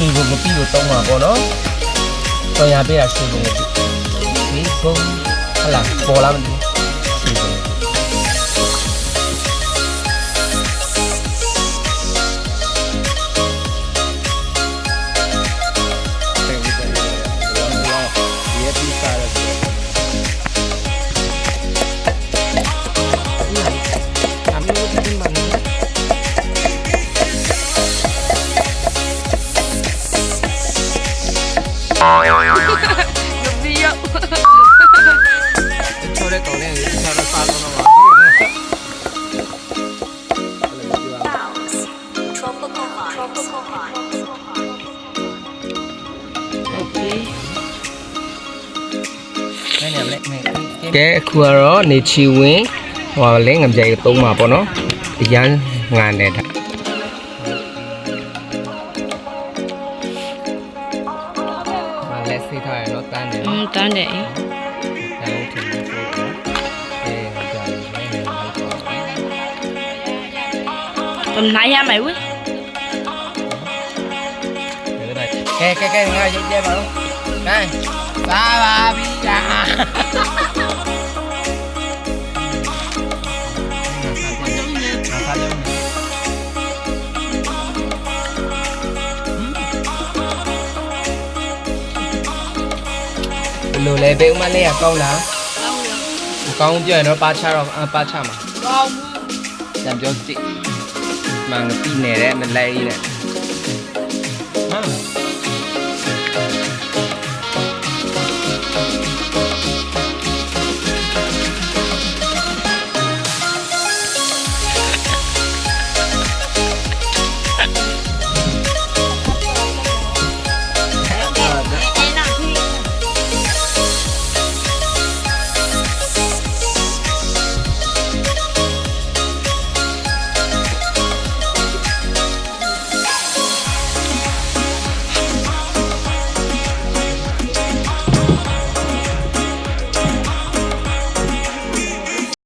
ရှိကိုမပြီးလို့တုံးမှာပေါ့နော်။တော်ရပေးတာရှိကိုလည်းဒီဘုံဟလာပေါ်လာမလို့ Lebih ya. ချိုးတဲ့ကောင်လေးကိုစားတော့စားတော့တော့ပါ Tropical vibes. Tropical vibes. Okey. နည်းနည်းလေးကဲအခုကတော့နေချီဝင်းဟိုလဲငကြိုင်သုံးပါပေါ့နော်အရန်ငါနေတာမလက်စီထားရတော့တန်းတယ် Hmm, tan deh. တန်းလို့ထင်တယ်ဆိုတော့အေးငကြိုင်လေးလိုက်တော့ Tầm nãy ya mày quý. ကဲကဲကဲငါရုပ်ပြပါဦးကဲစား ပါပြီကြာဘယ်လိုလဲဘေးဥမလေးကကောင်းလားမကောင်းပြရင်တော့ပါချတော့အပါချမှာ Kau. ကြံပြောကြည့်မှန်ပြီးနေတဲ့မလဲကြီးတဲ့ဟမ်